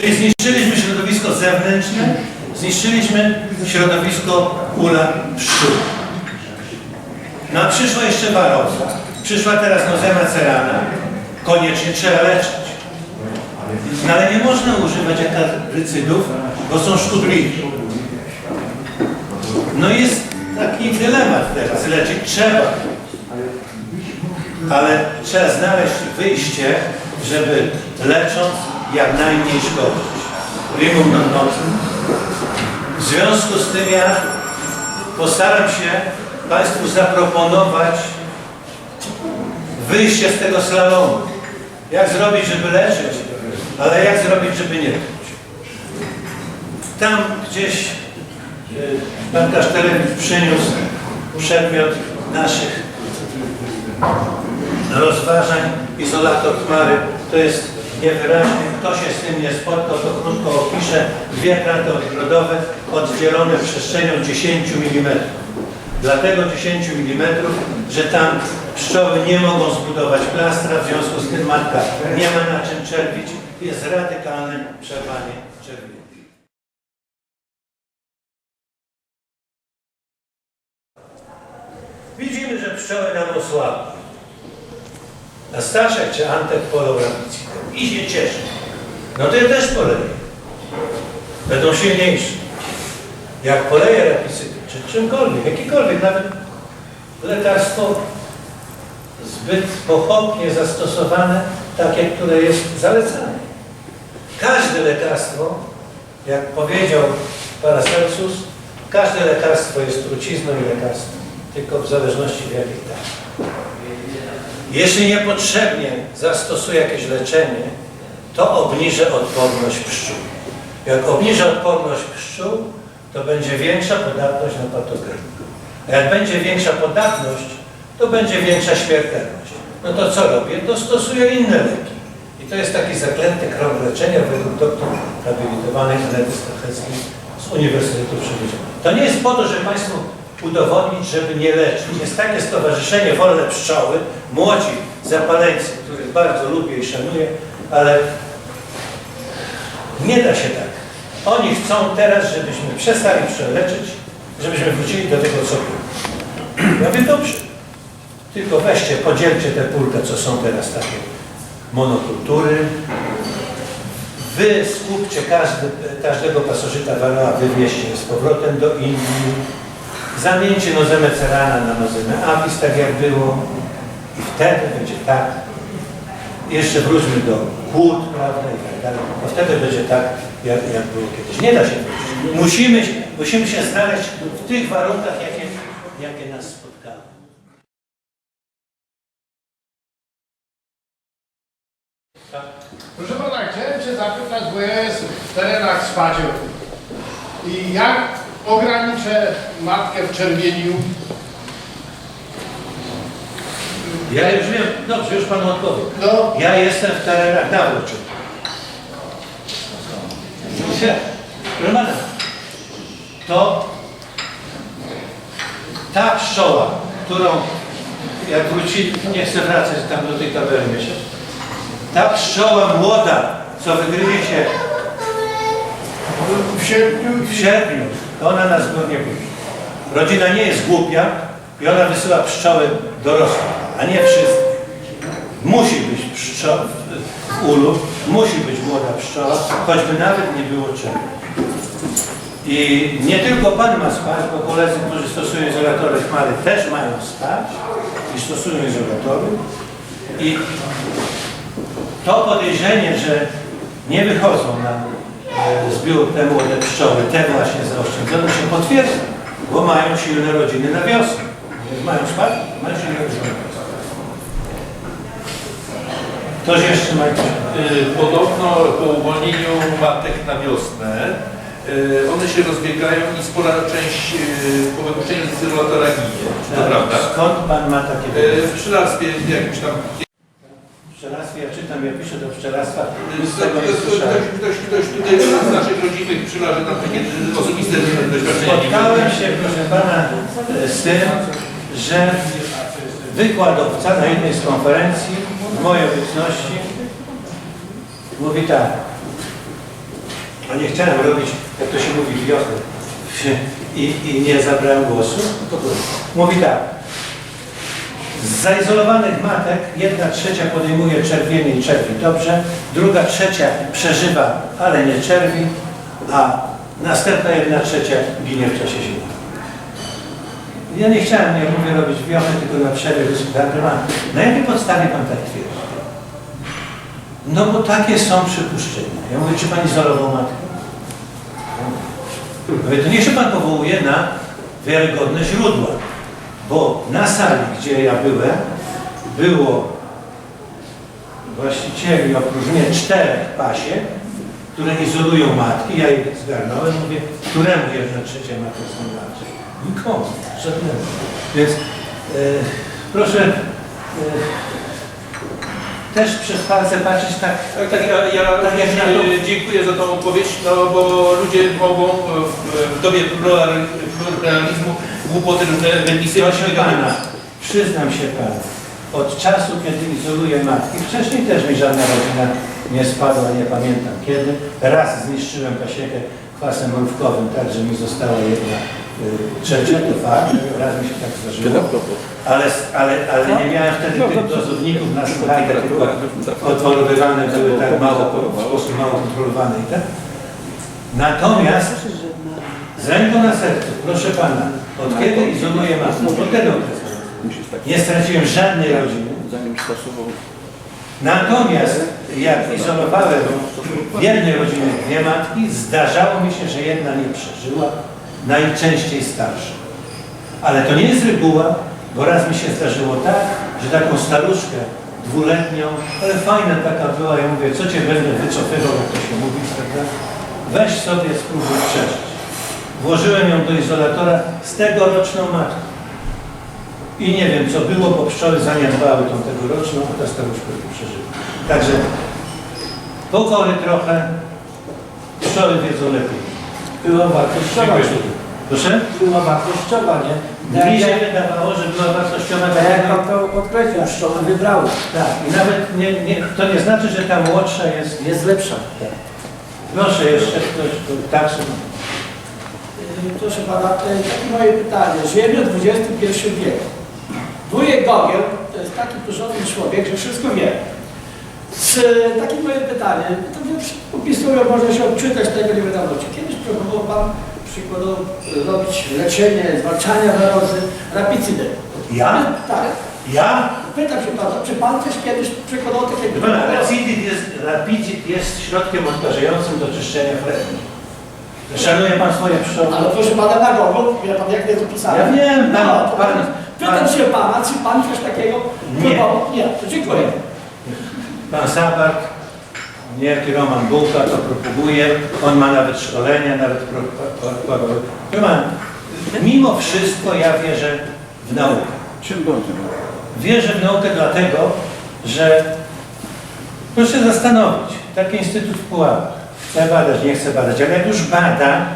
Czyli zniszczyliśmy środowisko zewnętrzne, zniszczyliśmy środowisko ula pszczół. No a przyszła jeszcze waroza. Przyszła teraz nozema cerana. Koniecznie trzeba leczyć. No ale nie można używać akarycydów, bo są szkodliwi. No jest taki dylemat teraz. Leczyć trzeba. Ale trzeba znaleźć wyjście, żeby lecząc jak najmniej szkodzić. Primum non. W związku z tym ja postaram się Państwu zaproponować wyjście z tego slalomu. Jak zrobić, żeby leczyć, ale jak zrobić, żeby nie leczyć. Tam gdzieś y, Pan Kasztelewicz przyniósł przedmiot naszych rozważań, izolator chmary, to jest niewyraźny. Kto się z tym nie spotkał, to krótko opiszę. Dwie kraty odgrodowe oddzielone przestrzenią 10 mm. Dlatego 10 mm, że tam pszczoły nie mogą zbudować plastra, w związku z tym matka nie ma na czym czerpić. Jest radykalne przerwanie czerwieni. Widzimy, że pszczoły nam osłabły. A Staszek czy Antek polą rabicką i się cieszy. No to ja też poleję. Będą silniejsze. Jak poleję rabicydę, czy czymkolwiek, jakikolwiek, nawet lekarstwo zbyt pochopnie zastosowane, takie, które jest zalecane. Każde lekarstwo, jak powiedział Paracelsus, każde lekarstwo jest trucizną i lekarstwem, tylko w zależności w jakiej dawce. Jeśli niepotrzebnie zastosuję jakieś leczenie, to obniżę odporność pszczół. Jak obniżę odporność pszczół, to będzie większa podatność na patogeny. A jak będzie większa podatność, to będzie większa śmiertelność. No to co robię? To stosuję inne leki. I to jest taki zaklęty krąg leczenia według doktor habilitowanej Anety Stacheckiej z Uniwersytetu Przyrodniczego. To nie jest po to, żeby Państwu udowodnić, żeby nie leczyć. Jest takie stowarzyszenie Wolne Pszczoły, młodzi zapaleńcy, których bardzo lubię i szanuję, ale nie da się tak. Oni chcą teraz, żebyśmy przestali przeleczyć, żebyśmy wrócili do tego, co było. Ja mówię, dobrze. Tylko weźcie, podzielcie te pulkę, co są teraz takie monokultury. Wy skupcie każdy, każdego pasożyta waroa, wywieźcie z powrotem do Indii. Zamieńcie nozemę cerana na nozemę apis, tak jak było. I wtedy będzie tak. Jeszcze wróćmy do kłód, prawda, i tak dalej. To wtedy będzie tak, jak, jak było kiedyś. Nie da się. Musimy, się- musimy się znaleźć w tych warunkach, jakie, jakie nas spotkały. Proszę pana, chciałem cię zapytać, bo ja jestem w terenach spadziu. I jak ograniczę matkę w czerwieniu? Ja już wiem, dobrze, już Panu odpowiem. No, Ja jestem w terenach Dawroczy. Proszę pana, to ta pszczoła, którą jak wróci, nie chcę wracać tam do tej myślę. Ta pszczoła młoda, co wygryzie się sierpniu w sierpniu, to ona na zbór nie pójdzie. Rodzina nie jest głupia i ona wysyła pszczoły dorosłe, a nie wszystkie. Musi być pszczoła w ulu, musi być młoda pszczoła, choćby nawet nie było czego. I nie tylko Pan ma spać, bo koledzy, którzy stosują izolatory chmary też mają spać i stosują izolatory. I to podejrzenie, że nie wychodzą na zbiór te młode pszczoły, te właśnie zaoszczędzone się potwierdza, bo mają silne rodziny na wiosnę. Mają spać, mają silne rodziny na wiosnę. Ktoś jeszcze ma jakieś... Y, Podobno po uwolnieniu matek na wiosnę y, one się rozbiegają i spora część po wypuszczeniu z izolatora ginie. To prawda? Skąd Pan ma takie... W pszczelarstwie jakimś tam... Piszę do pszczelarstwa, y, Ktoś, ktoś, tutaj z naszych rodzimych pszczelarzy tam takie osobiste doświadczenia nie Spotkałem się, proszę pana, e, z tym, że wykładowca na jednej z konferencji w mojej obecności mówi tak. a nie chciałem robić, jak to się mówi, wiosny i, i nie zabrałem głosu, mówi tak. Z zaizolowanych matek jedna trzecia podejmuje czerwienie i czerwi dobrze, druga trzecia przeżywa, ale nie czerwi, a następna jedna trzecia ginie w czasie zimy. Ja nie chciałem, jak mówię, robić wiochy, tylko na przerwie gospodarkę mam. Na jakiej podstawie Pan tak twierdzi? No bo takie są przypuszczenia. Ja mówię, czy Pan izolował matkę? Mówię, to niech się Pan powołuje na wiarygodne źródła. Bo na sali, gdzie ja byłem, było właścicieli oprócz mnie czterech pasie, które izolują matki. Ja ich zgarnąłem, mówię, któremu jedna trzecia matka zmarła? Nikomu, żadnemu. Więc e, proszę e, też przez palce patrzeć tak, Tak, tak, ja, ja Tak jak e, dziękuję za tą opowieść, no bo ludzie mogą w, w dobie plural- pluralizmu głupoty różne wypisywać. Proszę Pana, przyznam się Panu, od czasu, kiedy izoluję matki, wcześniej też mi żadna rodzina nie spadła, nie pamiętam kiedy. Raz zniszczyłem pasiekę kwasem mrówkowym, tak, że mi została jedna y, trzecia, to fakt, raz mi się tak zdarzyło. Ale, ale, ale nie miałem wtedy tych dozowników na słuchajkę, tylko odwoływane były tak mało, w sposób mało kontrolowany i tak. Natomiast z ręką na sercu, proszę Pana, od kiedy izoluję matkę? Od tego okresu. Nie straciłem żadnej rodziny. Natomiast jak izolowałem w jednej rodzinie dwie matki, zdarzało mi się, że jedna nie przeżyła, najczęściej starsza. Ale to nie jest reguła, bo raz mi się zdarzyło tak, że taką staruszkę dwuletnią, ale fajna taka była, ja mówię, co cię będę wycofywał, jak to się mówi, prawda? Weź sobie spróbuj przeżyć. Włożyłem ją do izolatora z tegoroczną matką. I nie wiem, co było, bo pszczoły zaniedbały tą tegoroczną, a ta staruszka nie przeżyła. Także pokory trochę, pszczoły wiedzą lepiej. Była wartościowa. Proszę? Była wartościowa, nie? Tak Mi się jak, wydawało, że była wartościowa tak jak pan to podkreślił, pszczoły wybrały. Tak, i nawet nie, nie, to nie znaczy, że ta młodsza jest. Jest lepsza. Proszę jeszcze ktoś, kto- tak, Szymon. Proszę pana, jest takie moje pytanie. Żyjemy w XXI wieku. Wujek Gogiel to jest taki porządny człowiek, że wszystko wie. Z, takie moje pytanie, to więc opisują, można się odczytać tego nie wiadomo. Czy kiedyś próbował pan przykładowo robić leczenie, zwalczania warozy rapicydy? Ja? Tak. Ja? Pytam się pana, czy pan też kiedyś przykładowo takie Proszę pana, Rapidit jest, jest środkiem odkażającym do czyszczenia chleby. Szanuje pan swoje pszczoły? Ale proszę pana na Google, wie pan jak jest opisane? Ja wiem, no, pan- to pan- Pytam pan- się pana, czy pan coś takiego Nie. próbował? Nie, to dziękuję. Pan Sabak, niejaki Roman Bułka to propaguje, on ma nawet szkolenia, nawet pro, pro, pro, pro. Proszę pana, Mimo wszystko ja wierzę w naukę. Czym będzie? Wierzę w naukę dlatego, że proszę się zastanowić, taki instytut w Puławach chce badać, nie chce badać, ale jak już bada,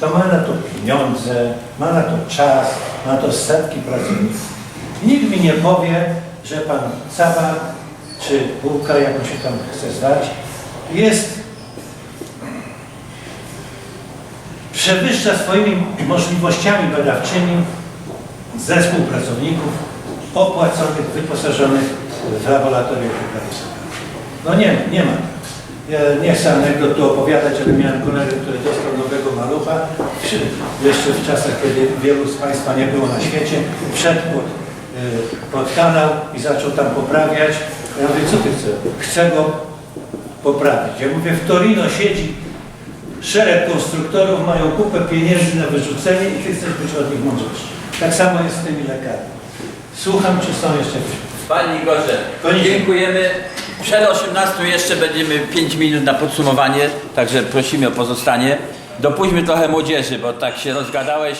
to ma na to pieniądze, ma na to czas, ma na to setki pracowników. Nikt mi nie powie, że pan Caba czy Bułka, jak on się tam chce zwać, jest przewyższa swoimi możliwościami badawczymi zespół pracowników opłaconych, wyposażonych w hyperwysokich. No nie, nie ma. Ja nie chcę anegdot tu opowiadać, ale miałem kolegę, który dostał nowego malucha. Jeszcze w czasach, kiedy wielu z Państwa nie było na świecie, wszedł pod, y, pod kanał i zaczął tam poprawiać. Ja mówię, co ty chcesz? Chcę go poprawić. Ja mówię, w Torino siedzi szereg konstruktorów, mają kupę pieniędzy na wyrzucenie i ty chcesz być od nich mądrzejszy. Tak samo jest z tymi lekarami. Słucham, czy są jeszcze Igorze, Koniecznie. dziękujemy. Przed 18 jeszcze będziemy 5 minut na podsumowanie, także prosimy o pozostanie. Dopuśćmy trochę młodzieży, bo tak się rozgadałeś.